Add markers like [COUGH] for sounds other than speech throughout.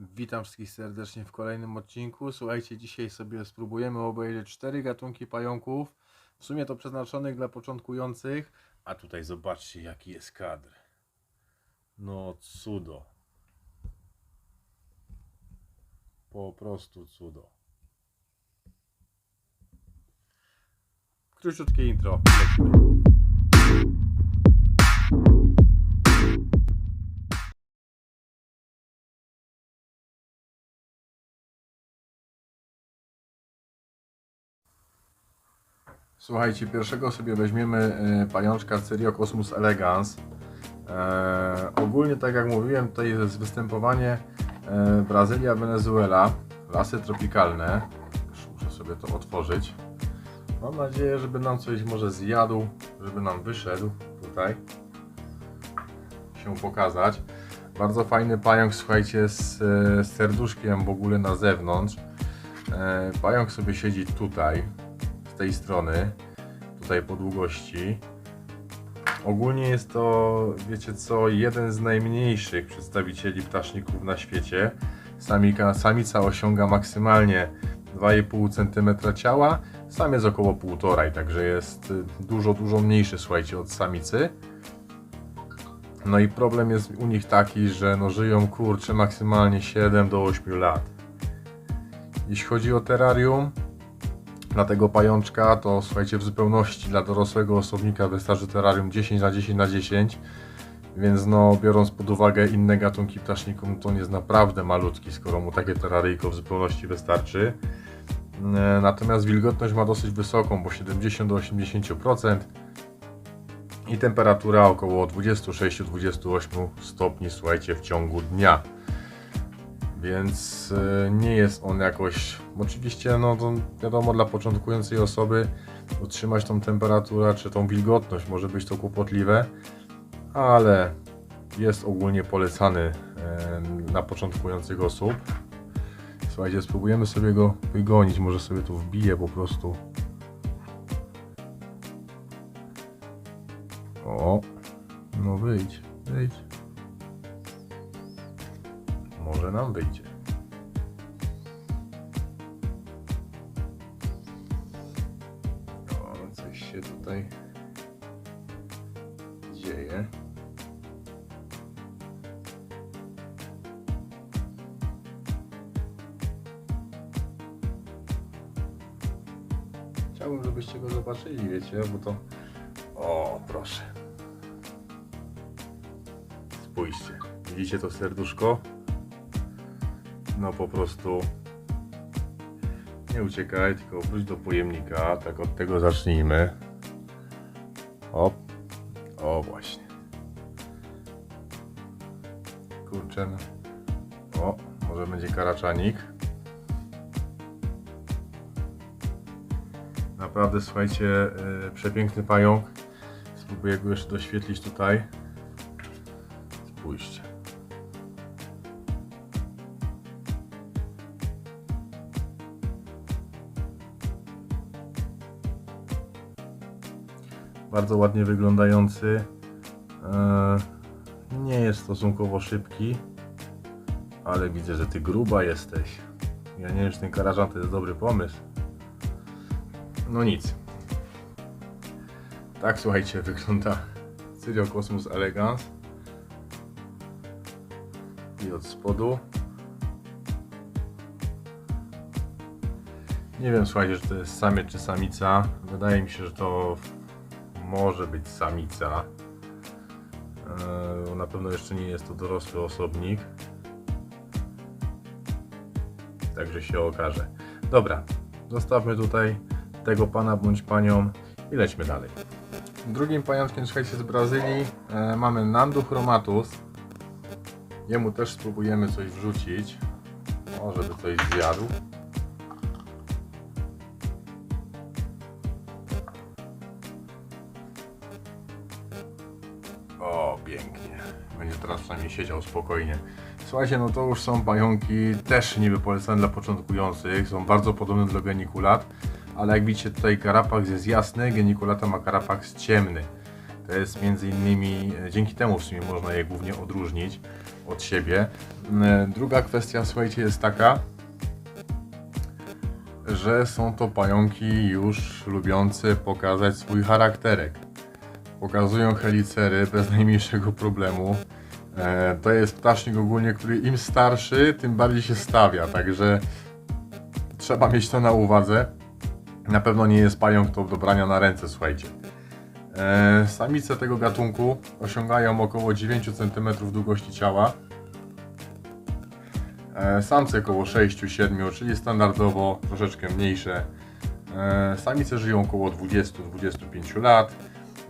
Witam wszystkich serdecznie w kolejnym odcinku. Słuchajcie, dzisiaj sobie spróbujemy obejrzeć cztery gatunki pająków. W sumie to przeznaczonych dla początkujących. A tutaj zobaczcie, jaki jest kadr. No, cudo. Po prostu cudo. Króciutkie intro. Lecimy. Słuchajcie, pierwszego sobie weźmiemy e, pajączka Cyriocosmus elegans. E, ogólnie, tak jak mówiłem, tutaj jest występowanie e, Brazylia, Wenezuela, lasy tropikalne. Muszę sobie to otworzyć. Mam nadzieję, żeby nam coś może zjadł, żeby nam wyszedł tutaj się pokazać. Bardzo fajny pająk, słuchajcie, z, e, z serduszkiem w ogóle na zewnątrz. E, pająk sobie siedzi tutaj, z tej strony, tutaj po długości. Ogólnie jest to, wiecie co, jeden z najmniejszych przedstawicieli ptaszników na świecie. Samika, samica osiąga maksymalnie 2,5 cm ciała, samiec około 1,5, także jest y, dużo, dużo mniejszy, słuchajcie, od samicy. No i problem jest u nich taki, że no żyją kurczę maksymalnie 7 do 8 lat. Jeśli chodzi o terrarium, dla tego pajączka, to słuchajcie, w zupełności dla dorosłego osobnika wystarczy terrarium 10 na 10 na 10 więc no, biorąc pod uwagę inne gatunki ptaszników, no to on jest naprawdę malutki, skoro mu takie terraryjko w zupełności wystarczy. E, Natomiast wilgotność ma dosyć wysoką, bo 70 do 80% i temperatura około 26-28 stopni, słuchajcie, w ciągu dnia więc e, nie jest on jakoś. Oczywiście, no to wiadomo, dla początkującej osoby utrzymać tą temperaturę czy tą wilgotność może być to kłopotliwe, ale jest ogólnie polecany e, na początkujących osób. Słuchajcie, spróbujemy sobie go wygonić, może sobie tu wbiję po prostu. O, no wyjdź, wyjdź może nam wyjdzie. Się tutaj dzieje. Chciałbym, żebyście go zobaczyli, wiecie, bo to... O, proszę. Spójrzcie. Widzicie to serduszko? no po prostu nie uciekaj, tylko wróć do pojemnika, tak od tego zacznijmy. O, o właśnie. Kurczę, o, może będzie karaczanik. Naprawdę, słuchajcie, yy, przepiękny pająk. Spróbuję go jeszcze doświetlić tutaj. Spójrzcie. Bardzo ładnie wyglądający. E, Nie jest stosunkowo szybki, ale widzę, że ty gruba jesteś. Ja nie wiem, czy ten karażan to jest dobry pomysł. No nic. Tak, słuchajcie, [LAUGHS] wygląda Cyriocosmus elegans. I od spodu. Nie wiem, słuchajcie, czy to jest samiec czy samica. Wydaje mi się, że to może być samica. Eee, Na pewno jeszcze nie jest to dorosły osobnik. Także się okaże. Dobra, zostawmy tutaj tego pana bądź panią i lećmy dalej. Drugim pajączkiem, słuchajcie, z Brazylii e, mamy Nandu chromatus. Jemu też spróbujemy coś wrzucić. Może by coś zjadł. Teraz przynajmniej siedział spokojnie. Słuchajcie, no to już są pająki też niby polecane dla początkujących. Są bardzo podobne do genikulat, ale jak widzicie tutaj karapaks jest jasny, genikulata ma karapaks ciemny. To jest między innymi, e, dzięki temu w sumie można je głównie odróżnić od siebie. E, Druga kwestia, słuchajcie, jest taka, że są to pająki już lubiące pokazać swój charakterek. Pokazują helicery bez najmniejszego problemu. E, To jest ptasznik ogólnie, który im starszy, tym bardziej się stawia, także trzeba mieć to na uwadze. Na pewno nie jest pająk to do brania na ręce, słuchajcie. E, Samice tego gatunku osiągają około 9 cm długości ciała. E, Samce około 6-7, czyli standardowo troszeczkę mniejsze. Samice żyją około 20-25 lat.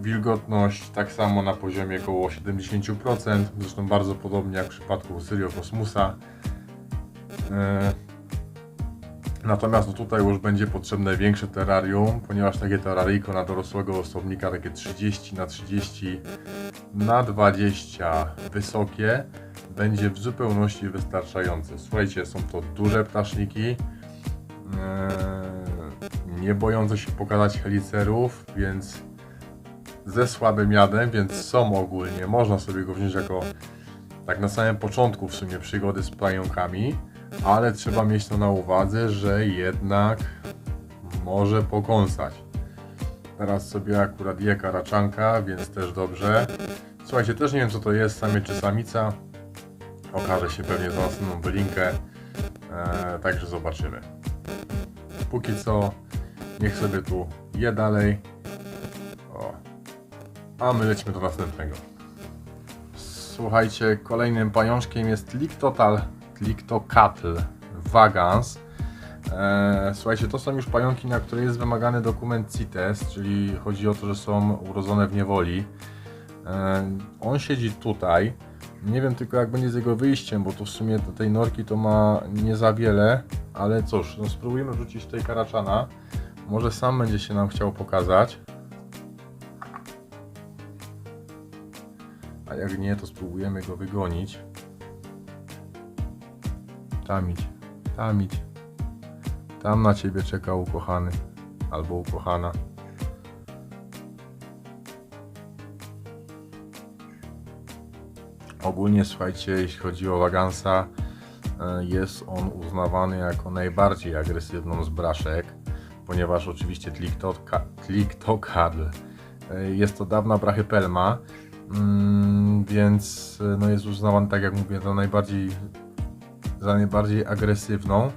Wilgotność tak samo na poziomie około 70%, zresztą bardzo podobnie jak w przypadku Syriokosmusa. E, Natomiast no tutaj już będzie potrzebne większe terrarium, ponieważ takie terraryjko na dorosłego osobnika, takie 30 na 30 na 20 wysokie, będzie w zupełności wystarczające. Słuchajcie, są to duże ptaszniki, eee, nie bojące się pokazać helicerów, więc ze słabym jadem, więc są ogólnie, można sobie go wziąć jako tak na samym początku w sumie przygody z pająkami, ale trzeba mieć to na uwadze, że jednak może pokąsać. Teraz sobie akurat je karaczanka, więc też dobrze. Słuchajcie, też nie wiem co to jest, samiec czy samica. Okaże się pewnie za następną wylinkę, eee, także zobaczymy. Póki co, niech sobie tu je dalej. A my lecimy do następnego. Słuchajcie, kolejnym pajączkiem jest Lictotal, Lictocatl vagans. Eee, słuchajcie, to są już pająki, na które jest wymagany dokument CITES, czyli chodzi o to, że są urodzone w niewoli. Eee, on siedzi tutaj. Nie wiem tylko jak będzie z jego wyjściem, bo to w sumie tej norki to ma nie za wiele, ale cóż, no spróbujemy rzucić tutaj karaczana. Może sam będzie się nam chciał pokazać. A jak nie, to spróbujemy go wygonić. Tam idź, tam idź. Tam na ciebie czeka ukochany albo ukochana. Ogólnie słuchajcie, jeśli chodzi o Wagansa, e, jest on uznawany jako najbardziej agresywną z braszek, ponieważ oczywiście Tliktoka- Tliktokadl e, jest to dawna brachypelma, mm, więc e, no jest uznawany, tak jak mówię, za najbardziej, za najbardziej agresywną.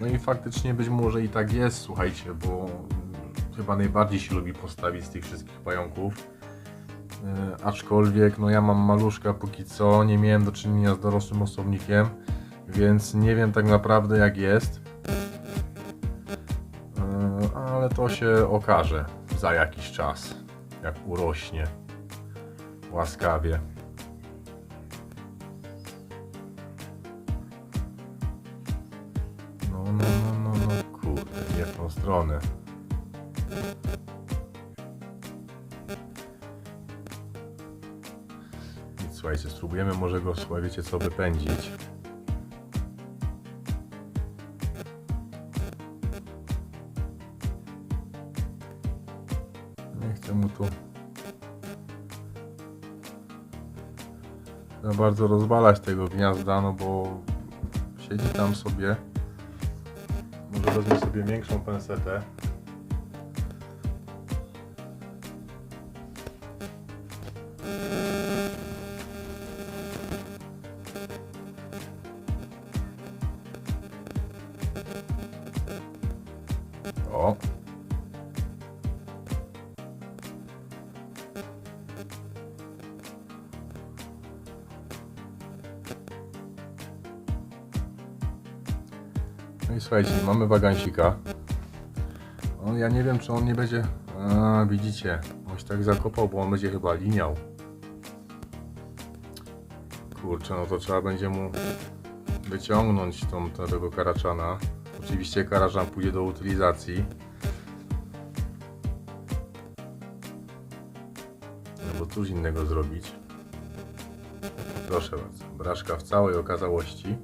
No i faktycznie być może i tak jest, słuchajcie, bo mm, chyba najbardziej się lubi postawić z tych wszystkich pająków. E, aczkolwiek no ja mam maluszka póki co, nie miałem do czynienia z dorosłym osobnikiem, więc nie wiem tak naprawdę jak jest. E, ale to się okaże za jakiś czas, jak urośnie łaskawie. No, no, no, no, no, kurde, w tą stronę. Nic, słuchajcie, spróbujemy może go, słuchaj, wiecie co, wypędzić. Bardzo rozwalać tego gniazda, no bo siedzi tam sobie. Może wezmę sobie większą pensetę. O. No i słuchajcie, mamy wagansika. On, ja nie wiem, czy on nie będzie... A, widzicie, on się tak zakopał, bo on będzie chyba liniał. Kurczę, no to trzeba będzie mu wyciągnąć tą, tego karaczana. Oczywiście karaczan pójdzie do utylizacji. No bo cóż innego zrobić. Proszę bardzo, braszka w całej okazałości.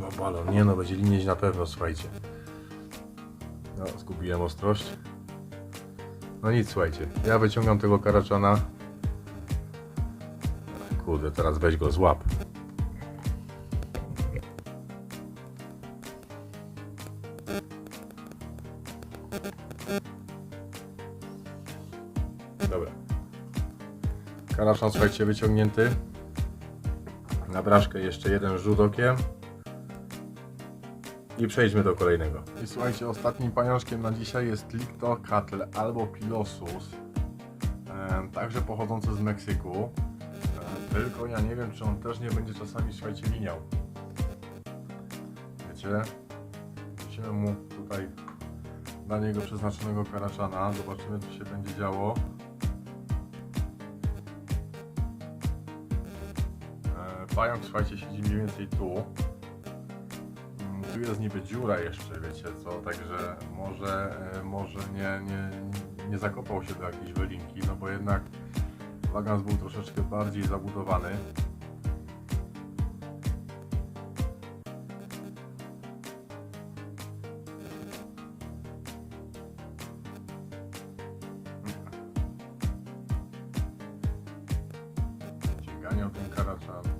Ma balon. Nie no, będzie linieć na pewno, słuchajcie. No, zgubiłem ostrość. No nic, słuchajcie, ja wyciągam tego karaczana. Kurde, teraz weź go złap. Dobra. Karaczan, słuchajcie, wyciągnięty. Na braszkę jeszcze jeden rzut okiem. I przejdźmy do kolejnego. I słuchajcie, ostatnim pajączkiem na dzisiaj jest Liptocatl albo Pilosus. Także pochodzący z Meksyku. Tylko ja nie wiem, czy on też nie będzie czasami, słuchajcie, liniał. Wiecie? Musimy mu tutaj dla niego przeznaczonego karaczana. Zobaczymy, co się będzie działo. E, Pająk, słuchajcie, siedzi mniej więcej tu. Tu jest niby dziura jeszcze, wiecie co, także może, e, może nie, nie, nie zakopał się do jakiejś wylinki, no bo jednak Wagans był troszeczkę bardziej zabudowany. Ganiał ten karaczan.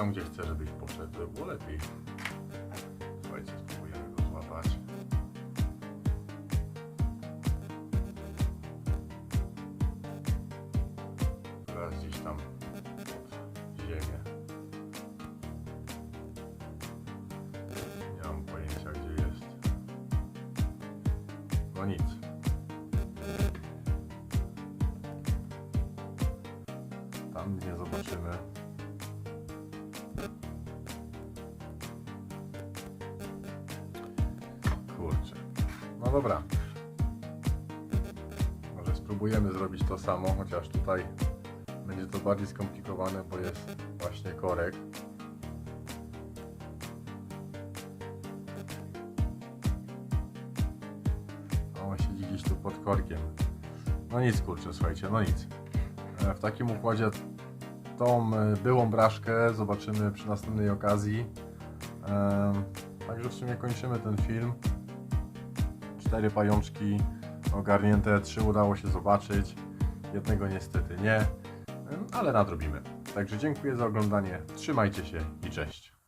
Tam, gdzie chcę, żebyś poszedł, to było lepiej. Słuchajcie, spróbujemy go złapać. Teraz gdzieś tam pod ziemię. Nie mam pojęcia, gdzie jest. No nic. No dobra. Może spróbujemy zrobić to samo, chociaż tutaj będzie to bardziej skomplikowane, bo jest właśnie korek. On siedzi gdzieś tu pod korkiem. No nic kurczę, słuchajcie, no nic. E, W takim układzie tą e, byłą braszkę zobaczymy przy następnej okazji. Em, Także w sumie kończymy ten film. Cztery pajączki ogarnięte, trzy udało się zobaczyć. Jednego niestety nie, ale nadrobimy. Także dziękuję za oglądanie. Trzymajcie się i cześć.